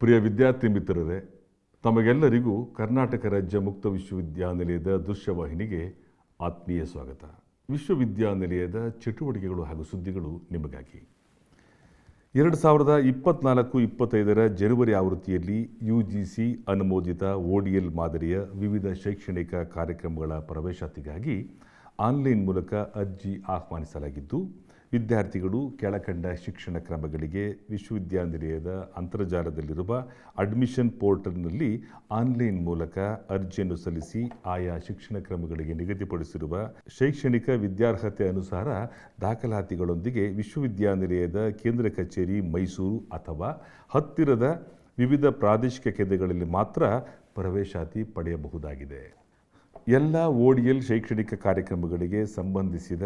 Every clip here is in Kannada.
ಪ್ರಿಯ ವಿದ್ಯಾರ್ಥಿ ಮಿತ್ರರೇ, ತಮಗೆಲ್ಲರಿಗೂ ಕರ್ನಾಟಕ ರಾಜ್ಯ ಮುಕ್ತ ವಿಶ್ವವಿದ್ಯಾನಿಲಯದ ದೃಶ್ಯವಾಹಿನಿಗೆ ಆತ್ಮೀಯ ಸ್ವಾಗತ. ವಿಶ್ವವಿದ್ಯಾನಿಲಯದ ಚಟುವಟಿಕೆಗಳು ಹಾಗೂ ಸುದ್ದಿಗಳು ನಿಮಗಾಗಿ. ಎರಡು ಸಾವಿರದ ಇಪ್ಪತ್ನಾಲ್ಕು ಇಪ್ಪತ್ತೈದರ ಜನವರಿ ಆವೃತ್ತಿಯಲ್ಲಿ ಯು ಜಿ ಸಿ ಅನುಮೋದಿತ ಒಡಿಎಲ್ ಮಾದರಿಯ ವಿವಿಧ ಶೈಕ್ಷಣಿಕ ಕಾರ್ಯಕ್ರಮಗಳ ಪ್ರವೇಶಾತಿಗಾಗಿ ಆನ್ಲೈನ್ ಮೂಲಕ ಅರ್ಜಿ ಆಹ್ವಾನಿಸಲಾಗಿದ್ದು ವಿದ್ಯಾರ್ಥಿಗಳು ಕೆಳಕಂಡ ಶಿಕ್ಷಣ ಕ್ರಮಗಳಿಗೆ ವಿಶ್ವವಿದ್ಯಾನಿಲಯದ ಅಂತರ್ಜಾಲದಲ್ಲಿರುವ ಅಡ್ಮಿಷನ್ ಪೋರ್ಟಲ್ನಲ್ಲಿ ಆನ್ಲೈನ್ ಮೂಲಕ ಅರ್ಜಿಯನ್ನು ಸಲ್ಲಿಸಿ ಆಯಾ ಶಿಕ್ಷಣ ಕ್ರಮಗಳಿಗೆ ನಿಗದಿಪಡಿಸಿರುವ ಶೈಕ್ಷಣಿಕ ವಿದ್ಯಾರ್ಹತೆ ಅನುಸಾರ ದಾಖಲಾತಿಗಳೊಂದಿಗೆ ವಿಶ್ವವಿದ್ಯಾನಿಲಯದ ಕೇಂದ್ರ ಕಚೇರಿ ಮೈಸೂರು ಅಥವಾ ಹತ್ತಿರದ ವಿವಿಧ ಪ್ರಾದೇಶಿಕ ಕೇಂದ್ರಗಳಲ್ಲಿ ಮಾತ್ರ ಪ್ರವೇಶಾತಿ ಪಡೆಯಬಹುದಾಗಿದೆ. ಎಲ್ಲ ಓಡಿಎಲ್ ಶೈಕ್ಷಣಿಕ ಕಾರ್ಯಕ್ರಮಗಳಿಗೆ ಸಂಬಂಧಿಸಿದ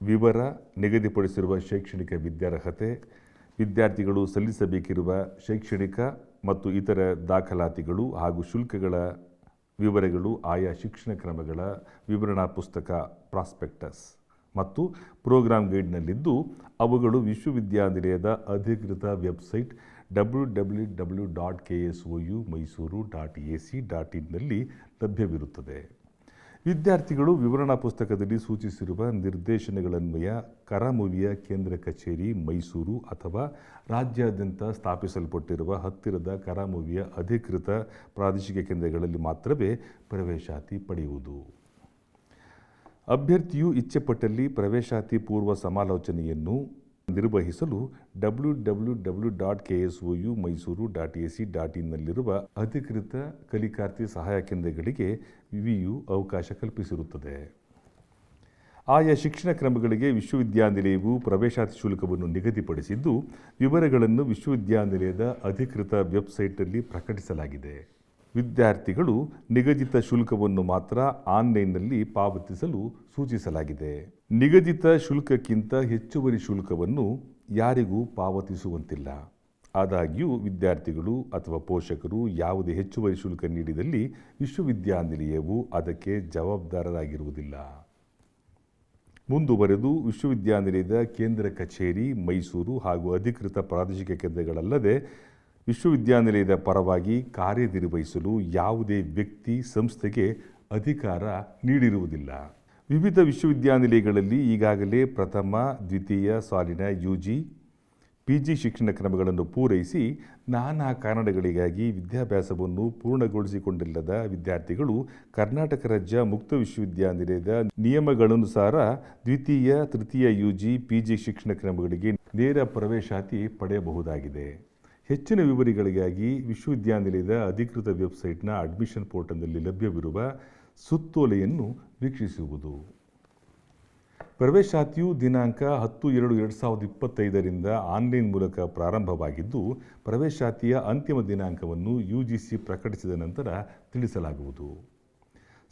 ವಿವರ ನಿಗದಿಪಡಿಸಿರುವ ಶೈಕ್ಷಣಿಕ ವಿದ್ಯಾರ್ಹತೆ, ವಿದ್ಯಾರ್ಥಿಗಳು ಸಲ್ಲಿಸಬೇಕಿರುವ ಶೈಕ್ಷಣಿಕ ಮತ್ತು ಇತರ ದಾಖಲಾತಿಗಳು ಹಾಗೂ ಶುಲ್ಕಗಳ ವಿವರಗಳು, ಆಯಾ ಶಿಕ್ಷಣ ಕ್ರಮಗಳ ವಿವರಣಾ ಪುಸ್ತಕ ಪ್ರಾಸ್ಪೆಕ್ಟಸ್ ಮತ್ತು ಪ್ರೋಗ್ರಾಂ ಗೈಡ್ನಲ್ಲಿದ್ದು, ಅವುಗಳು ವಿಶ್ವವಿದ್ಯಾನಿಲಯದ ಅಧಿಕೃತ website W W W dot K S O U Mysuru dot A C dot ಇನ್ನಲ್ಲಿ ಲಭ್ಯವಿರುತ್ತದೆ. ವಿದ್ಯಾರ್ಥಿಗಳು ವಿವರಣಾ ಪುಸ್ತಕದಲ್ಲಿ ಸೂಚಿಸಿರುವ ನಿರ್ದೇಶನಗಳನ್ವಯ ಕರಾಮುವಿಯ ಕೇಂದ್ರ ಕಚೇರಿ, ಮೈಸೂರು ಅಥವಾ ರಾಜ್ಯಾದ್ಯಂತ ಸ್ಥಾಪಿಸಲ್ಪಟ್ಟಿರುವ ಹತ್ತಿರದ ಕರಾಮುವಿಯ ಅಧಿಕೃತ ಪ್ರಾದೇಶಿಕ ಕೇಂದ್ರಗಳಲ್ಲಿ ಮಾತ್ರವೇ ಪ್ರವೇಶಾತಿ ಪಡೆಯುವುದು. ಅಭ್ಯರ್ಥಿಯು ಇಚ್ಛೆಪಟ್ಟಲ್ಲಿ ಪ್ರವೇಶಾತಿ ಪೂರ್ವ ಸಮಾಲೋಚನೆಯನ್ನು ನಿರ್ವಹಿಸಲು W W W dot K S O U Mysuru dot A C dot ಇನ್ನಲ್ಲಿರುವ ಅಧಿಕೃತ ಕಲಿಕಾರ್ಥಿ ಸಹಾಯ ಕೇಂದ್ರಗಳಿಗೆ ವಿವಿಯು ಅವಕಾಶ ಕಲ್ಪಿಸಿರುತ್ತದೆ. ಆಯಾ ಶಿಕ್ಷಣ ಕ್ರಮಗಳಿಗೆ ವಿಶ್ವವಿದ್ಯಾನಿಲಯವು ಪ್ರವೇಶಾತಿ ಶುಲ್ಕವನ್ನು ನಿಗದಿಪಡಿಸಿದ್ದು, ವಿವರಗಳನ್ನು ವಿಶ್ವವಿದ್ಯಾನಿಲಯದ ಅಧಿಕೃತ ವೆಬ್ಸೈಟ್ನಲ್ಲಿ ಪ್ರಕಟಿಸಲಾಗಿದೆ. ವಿದ್ಯಾರ್ಥಿಗಳು ನಿಗದಿತ ಶುಲ್ಕವನ್ನು ಮಾತ್ರ ಆನ್ಲೈನ್ನಲ್ಲಿ ಪಾವತಿಸಲು ಸೂಚಿಸಲಾಗಿದೆ. ನಿಗದಿತ ಶುಲ್ಕಕ್ಕಿಂತ ಹೆಚ್ಚುವರಿ ಶುಲ್ಕವನ್ನು ಯಾರಿಗೂ ಪಾವತಿಸುವಂತಿಲ್ಲ. ಆದಾಗ್ಯೂ ವಿದ್ಯಾರ್ಥಿಗಳು ಅಥವಾ ಪೋಷಕರು ಯಾವುದೇ ಹೆಚ್ಚುವರಿ ಶುಲ್ಕ ನೀಡಿದಲ್ಲಿ ವಿಶ್ವವಿದ್ಯಾನಿಲಯವು ಅದಕ್ಕೆ ಜವಾಬ್ದಾರರಾಗಿರುವುದಿಲ್ಲ. ಮುಂದುವರೆದು ವಿಶ್ವವಿದ್ಯಾನಿಲಯದ ಕೇಂದ್ರ ಕಚೇರಿ, ಮೈಸೂರು ಹಾಗೂ ಅಧಿಕೃತ ಪ್ರಾದೇಶಿಕ ಕೇಂದ್ರಗಳಲ್ಲದೆ ವಿಶ್ವವಿದ್ಯಾನಿಲಯದ ಪರವಾಗಿ ಕಾರ್ಯನಿರ್ವಹಿಸಲು ಯಾವುದೇ ವ್ಯಕ್ತಿ ಸಂಸ್ಥೆಗೆ ಅಧಿಕಾರ ನೀಡಿರುವುದಿಲ್ಲ. ವಿವಿಧ ವಿಶ್ವವಿದ್ಯಾನಿಲಯಗಳಲ್ಲಿ ಈಗಾಗಲೇ ಪ್ರಥಮ, ದ್ವಿತೀಯ ಸಾಲಿನ ಯು ಜಿ ಪಿ ಜಿ ಶಿಕ್ಷಣ ಕ್ರಮಗಳನ್ನು ಪೂರೈಸಿ ನಾನಾ ಕಾರಣಗಳಿಗಾಗಿ ವಿದ್ಯಾಭ್ಯಾಸವನ್ನು ಪೂರ್ಣಗೊಳಿಸಿಕೊಂಡಿಲ್ಲದ ವಿದ್ಯಾರ್ಥಿಗಳು ಕರ್ನಾಟಕ ರಾಜ್ಯ ಮುಕ್ತ ವಿಶ್ವವಿದ್ಯಾನಿಲಯದ ನಿಯಮಗಳನುಸಾರ ದ್ವಿತೀಯ, ತೃತೀಯ ಯು ಜಿ ಪಿ ಜಿ ಶಿಕ್ಷಣ ಕ್ರಮಗಳಿಗೆ ನೇರ ಪ್ರವೇಶಾತಿ ಪಡೆಯಬಹುದಾಗಿದೆ. ಹೆಚ್ಚಿನ ವಿವರಗಳಿಗಾಗಿ ವಿಶ್ವವಿದ್ಯಾನಿಲಯದ ಅಧಿಕೃತ ವೆಬ್ಸೈಟ್ನ ಅಡ್ಮಿಷನ್ ಪೋರ್ಟಲ್ನಲ್ಲಿ ಲಭ್ಯವಿರುವ ಸುತ್ತೋಲೆಯನ್ನು ವೀಕ್ಷಿಸುವುದು. ಪ್ರವೇಶಾತಿಯು ದಿನಾಂಕ ಹತ್ತು ಎರಡು ಎರಡು ಸಾವಿರದ ಇಪ್ಪತ್ತೈದರಿಂದ ಆನ್ಲೈನ್ ಮೂಲಕ ಪ್ರಾರಂಭವಾಗಿದ್ದು, ಪ್ರವೇಶಾತಿಯ ಅಂತಿಮ ದಿನಾಂಕವನ್ನು ಯು ಜಿ ಸಿ ಪ್ರಕಟಿಸಿದ ನಂತರ ತಿಳಿಸಲಾಗುವುದು.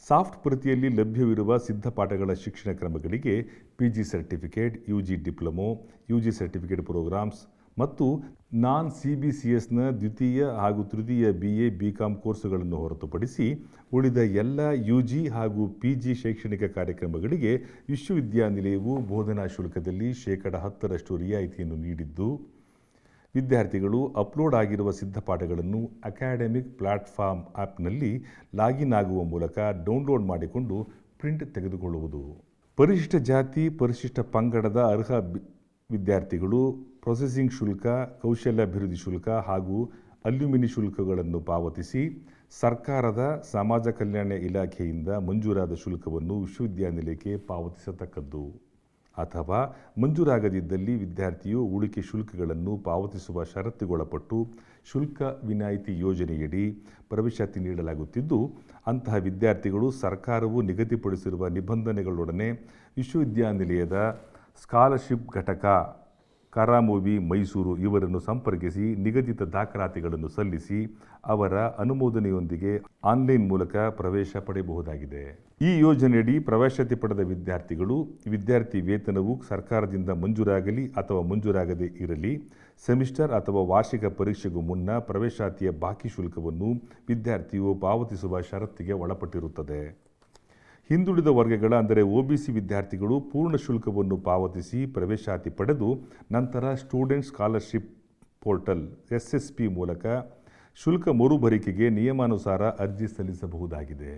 ಸಾಫ್ಟ್ ಪ್ರತಿಯಲ್ಲಿ ಲಭ್ಯವಿರುವ ಸಿದ್ಧಪಾಠಗಳ ಶಿಕ್ಷಣ ಕ್ರಮಗಳಿಗೆ P G certificate U G diploma U G certificate programs ಮತ್ತು ನಾನ್ ಸಿ ಬಿ ಸಿ ಎಸ್ನ ದ್ವಿತೀಯ ಹಾಗೂ ತೃತೀಯ ಬಿ ಎ ಬಿ ಕಾಮ್ ಕೋರ್ಸುಗಳನ್ನು ಹೊರತುಪಡಿಸಿ ಉಳಿದ ಎಲ್ಲ ಯು ಜಿ ಹಾಗೂ ಪಿ ಜಿ ಶೈಕ್ಷಣಿಕ ಕಾರ್ಯಕ್ರಮಗಳಿಗೆ ವಿಶ್ವವಿದ್ಯಾನಿಲಯವು ಬೋಧನಾ ಶುಲ್ಕದಲ್ಲಿ ಶೇಕಡ ಹತ್ತರಷ್ಟು ರಿಯಾಯಿತಿಯನ್ನು ನೀಡಿದ್ದು, ವಿದ್ಯಾರ್ಥಿಗಳು ಅಪ್ಲೋಡ್ ಆಗಿರುವ ಸಿದ್ಧಪಾಠಗಳನ್ನು ಅಕಾಡೆಮಿಕ್ ಪ್ಲಾಟ್ಫಾರ್ಮ್ ಆ್ಯಪ್ನಲ್ಲಿ ಲಾಗಿನ್ ಆಗುವ ಮೂಲಕ ಡೌನ್ಲೋಡ್ ಮಾಡಿಕೊಂಡು ಪ್ರಿಂಟ್ ತೆಗೆದುಕೊಳ್ಳುವುದು. ಪರಿಶಿಷ್ಟ ಜಾತಿ, ಪರಿಶಿಷ್ಟ ಪಂಗಡದ ಅರ್ಹ ವಿದ್ಯಾರ್ಥಿಗಳು ಪ್ರೊಸೆಸಿಂಗ್ ಶುಲ್ಕ, ಕೌಶಲ್ಯಾಭಿವೃದ್ಧಿ ಶುಲ್ಕ ಹಾಗೂ ಅಲ್ಯೂಮಿನಿ ಶುಲ್ಕಗಳನ್ನು ಪಾವತಿಸಿ ಸರ್ಕಾರದ ಸಮಾಜ ಕಲ್ಯಾಣ ಇಲಾಖೆಯಿಂದ ಮಂಜೂರಾದ ಶುಲ್ಕವನ್ನು ವಿಶ್ವವಿದ್ಯಾನಿಲಯಕ್ಕೆ ಪಾವತಿಸತಕ್ಕದ್ದು. ಅಥವಾ ಮಂಜೂರಾಗದಿದ್ದಲ್ಲಿ ವಿದ್ಯಾರ್ಥಿಯು ಉಳಿಕೆ ಶುಲ್ಕಗಳನ್ನು ಪಾವತಿಸುವ ಷರತ್ತುಗೊಳಪಟ್ಟು ಶುಲ್ಕ ವಿನಾಯಿತಿ ಯೋಜನೆಯಡಿ ಪ್ರವೇಶಾತಿ ನೀಡಲಾಗುತ್ತಿದ್ದು, ಅಂತಹ ವಿದ್ಯಾರ್ಥಿಗಳು ಸರ್ಕಾರವು ನಿಗದಿಪಡಿಸಿರುವ ನಿಬಂಧನೆಗಳೊಡನೆ ವಿಶ್ವವಿದ್ಯಾನಿಲಯದ ಸ್ಕಾಲರ್ಶಿಪ್ ಘಟಕ ಕರಾಮುವಿ ಮೈಸೂರು ಇವರನ್ನು ಸಂಪರ್ಕಿಸಿ ನಿಗದಿತ ದಾಖಲಾತಿಗಳನ್ನು ಸಲ್ಲಿಸಿ ಅವರ ಅನುಮೋದನೆಯೊಂದಿಗೆ ಆನ್ಲೈನ್ ಮೂಲಕ ಪ್ರವೇಶ ಪಡೆಯಬಹುದಾಗಿದೆ. ಈ ಯೋಜನೆಯಡಿ ಪ್ರವೇಶತೆ ಪಡೆದ ವಿದ್ಯಾರ್ಥಿಗಳು ವಿದ್ಯಾರ್ಥಿ ವೇತನವು ಸರ್ಕಾರದಿಂದ ಮಂಜೂರಾಗಲಿ ಅಥವಾ ಮಂಜೂರಾಗದೇ ಇರಲಿ, ಸೆಮಿಸ್ಟರ್ ಅಥವಾ ವಾರ್ಷಿಕ ಪರೀಕ್ಷೆಗೂ ಮುನ್ನ ಪ್ರವೇಶಾತಿಯ ಬಾಕಿ ಶುಲ್ಕವನ್ನು ವಿದ್ಯಾರ್ಥಿಯು ಪಾವತಿಸುವ ಷರತ್ತಿಗೆ ಒಳಪಟ್ಟಿರುತ್ತದೆ. ಹಿಂದುಳಿದ ವರ್ಗಗಳ, ಅಂದರೆ ಒಬಿಸಿ ವಿದ್ಯಾರ್ಥಿಗಳು ಪೂರ್ಣ ಶುಲ್ಕವನ್ನು ಪಾವತಿಸಿ ಪ್ರವೇಶಾತಿ ಪಡೆದು ನಂತರ student scholarship portal S S P ಮೂಲಕ ಶುಲ್ಕ ಮರುಭರಿಕೆಗೆ ನಿಯಮಾನುಸಾರ ಅರ್ಜಿ ಸಲ್ಲಿಸಬಹುದಾಗಿದೆ.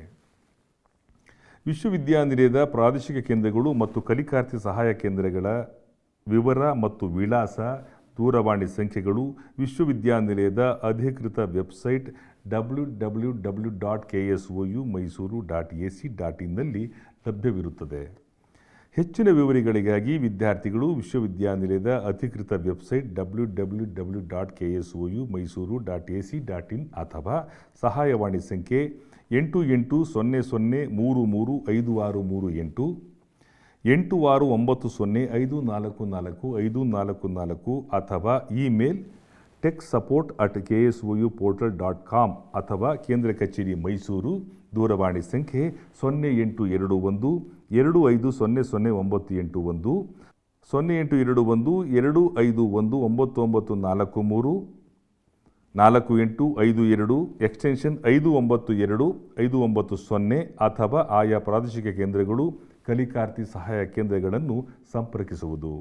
ವಿಶ್ವವಿದ್ಯಾನಿಲಯದ ಪ್ರಾದೇಶಿಕ ಕೇಂದ್ರಗಳು ಮತ್ತು ಕಲಿಕಾರ್ಥಿ ಸಹಾಯ ಕೇಂದ್ರಗಳ ವಿವರ ಮತ್ತು ವಿಳಾಸ ದೂರವಾಣಿ ಸಂಖ್ಯೆಗಳು ವಿಶ್ವವಿದ್ಯಾನಿಲಯದ ಅಧಿಕೃತ website W W W dot K S O U Mysuru dot A C dot ಇನ್ನಲ್ಲಿ ಲಭ್ಯವಿರುತ್ತದೆ. ಹೆಚ್ಚಿನ ವಿವರಗಳಿಗಾಗಿ ವಿದ್ಯಾರ್ಥಿಗಳು ವಿಶ್ವವಿದ್ಯಾನಿಲಯದ ಅಧಿಕೃತ website W W W dot K S O U Mysuru dot A C dot in ಅಥವಾ ಸಹಾಯವಾಣಿ ಸಂಖ್ಯೆ ಎಂಟು ಎಂಟು ಸೊನ್ನೆ ಸೊನ್ನೆ ಮೂರು ಮೂರು ಐದು ಆರು ಮೂರು ಎಂಟು ಎಂಟು ಆರು ಒಂಬತ್ತು ಸೊನ್ನೆ ಐದು ನಾಲ್ಕು ನಾಲ್ಕು ಐದು ನಾಲ್ಕು ನಾಲ್ಕು ಅಥವಾ email tech support at K S O U portal dot com ಅಥವಾ ಕೇಂದ್ರ ಕಚೇರಿ ಮೈಸೂರು, ದೂರವಾಣಿ ಸಂಖ್ಯೆ ಸೊನ್ನೆ ಎಂಟು ಎರಡು ಒಂದು, ಎರಡು ಐದು ಸೊನ್ನೆ ಸೊನ್ನೆ ಒಂಬತ್ತು ಎಂಟು ಒಂದು, ಸೊನ್ನೆ ಎಂಟು ಎರಡು ಒಂದು, ಎರಡು ಐದು ಒಂದು ಒಂಬತ್ತು ಒಂಬತ್ತು ನಾಲ್ಕು ಮೂರು, ನಾಲ್ಕು ಎಂಟು ಐದು ಎರಡು, ಎಕ್ಸ್ಟೆನ್ಷನ್ ಐದು ಒಂಬತ್ತು ಎರಡು, ಐದು ಒಂಬತ್ತು ಸೊನ್ನೆ ಅಥವಾ ಆಯಾ ಪ್ರಾದೇಶಿಕ ಕೇಂದ್ರಗಳು ಕಲಿಕಾರ್ಥಿ ಸಹಾಯ ಕೇಂದ್ರಗಳನ್ನು ಸಂಪರ್ಕಿಸುವುದು.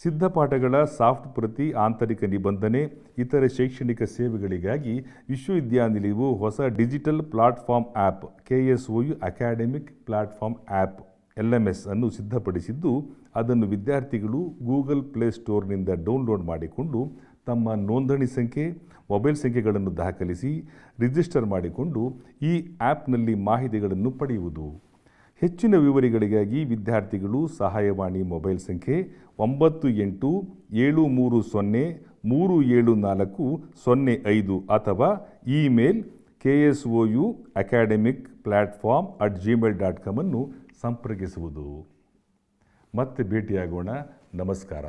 ಸಿದ್ಧಪಾಠಗಳ ಸಾಫ್ಟ್ ಪ್ರತಿ ಆಂತರಿಕ ನಿಬಂಧನೆ, ಇತರೆ ಶೈಕ್ಷಣಿಕ ಸೇವೆಗಳಿಗಾಗಿ ವಿಶ್ವವಿದ್ಯಾನಿಲಯವು ಹೊಸ digital platform app K S O U academic platform app L M S ಅನ್ನು ಸಿದ್ಧಪಡಿಸಿದ್ದು, ಅದನ್ನು ವಿದ್ಯಾರ್ಥಿಗಳು ಗೂಗಲ್ ಪ್ಲೇ ಸ್ಟೋರ್ನಿಂದ ಡೌನ್ಲೋಡ್ ಮಾಡಿಕೊಂಡು ತಮ್ಮ ನೋಂದಣಿ ಸಂಖ್ಯೆ, ಮೊಬೈಲ್ ಸಂಖ್ಯೆಗಳನ್ನು ದಾಖಲಿಸಿ ರಿಜಿಸ್ಟರ್ ಮಾಡಿಕೊಂಡು ಈ ಆ್ಯಪ್ನಲ್ಲಿ ಮಾಹಿತಿಗಳನ್ನು ಪಡೆಯುವುದು. ಹೆಚ್ಚಿನ ವಿವರಗಳಿಗಾಗಿ ವಿದ್ಯಾರ್ಥಿಗಳು ಸಹಾಯವಾಣಿ ಮೊಬೈಲ್ ಸಂಖ್ಯೆ ಒಂಬತ್ತು ಎಂಟು ಏಳು ಮೂರು ಸೊನ್ನೆ ಮೂರು ಏಳು ನಾಲ್ಕು ಸೊನ್ನೆ ಐದು ಅಥವಾ email K S O U academic platform at Gmail dot ಕಾಮನ್ನು ಸಂಪರ್ಕಿಸುವುದು. ಮತ್ತೆ ಭೇಟಿಯಾಗೋಣ. ನಮಸ್ಕಾರ.